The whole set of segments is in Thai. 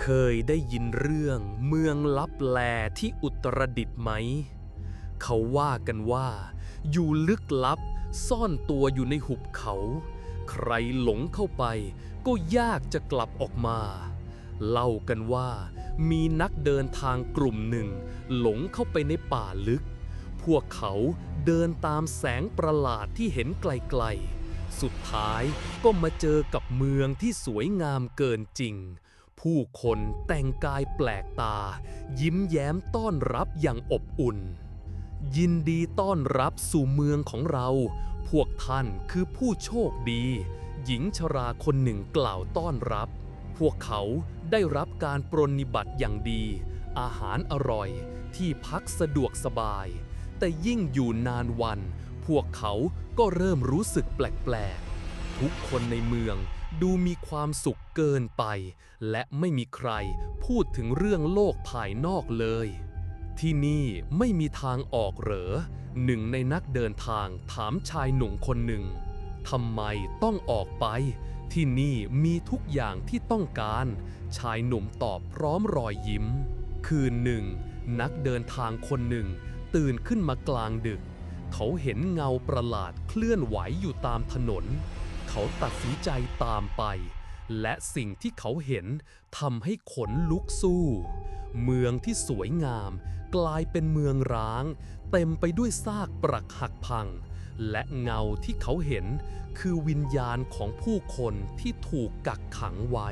เคยได้ยินเรื่องเมืองลับแลที่อุตรดิตถ์ไหม เขาว่ากันว่า อยู่ลึกลับซ่อนตัวอยู่ในหุบเขา ใครหลงเข้าไป ก็ยากจะกลับออกมา เล่ากันว่า มีนักเดินทางกลุ่มหนึ่ง หลงเข้าไปในป่าลึก พวกเขาเดินตามแสงประหลาดที่เห็นไกลๆ สุดท้ายก็มาเจอกับเมืองที่สวยงามเกินจริง ผู้คนแต่งกายแปลกตา ยิ้มแย้มต้อนรับอย่างอบอุ่น ยินดีต้อนรับสู่เมืองของเรา พวกท่านคือผู้โชคดี หญิงชราคนหนึ่งกล่าวต้อนรับ พวกเขาได้รับการปรนนิบัติอย่างดี อาหารอร่อย ที่พักสะดวกสบาย แต่ยิ่งอยู่นานวัน พวกเขาก็เริ่มรู้สึกแปลกๆ ทุกคนในเมือง ดูมีความสุขเกินไป และไม่มีใครพูดถึงเรื่องโลกภายนอกเลย ที่นี่ไม่มีทางออกเหรอหนึ่งในนักเดินทางถามชายหนุ่มคนหนึ่งทำไมต้องออกไป ที่นี่มีทุกอย่างที่ต้องการ ชายหนุ่มตอบพร้อมรอยยิ้ม คืนหนึ่ง นักเดินทางคนหนึ่ง ตื่นขึ้นมากลางดึก เขาเห็นเงาประหลาดเคลื่อนไหวอยู่ตามถนน เขาตัดสินใจตามไป และสิ่งที่เขาเห็นทำให้ขนลุกสู้ เมืองที่สวยงาม กลายเป็นเมืองร้าง เต็มไปด้วยซากปรักหักพัง และเงาที่เขาเห็นคือวิญญาณของผู้คนที่ถูกกักขังไว้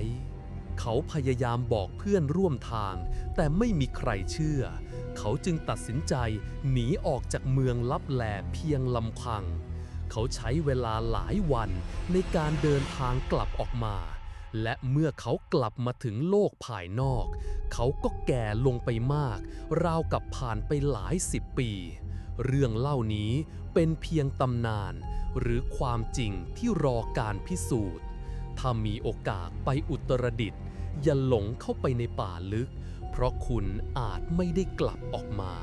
เขาพยายามบอกเพื่อนร่วมทาง แต่ไม่มีใครเชื่อ เขาจึงตัดสินใจหนีออกจากเมืองลับแลเพียงลำพัง เขาใช้เวลาหลายวันในการเดินทางกลับออกมา และเมื่อเขากลับมาถึงโลกภายนอก เขาก็แก่ลงไปมาก ราวกับผ่านไปหลายสิบปี เรื่องเล่านี้เป็นเพียงตำนาน หรือความจริงที่รอการพิสูจน์ ถ้ามีโอกาสไปอุตรดิตถ์อย่าหลงเข้าไปในป่าลึก เพราะคุณอาจไม่ได้กลับออกมา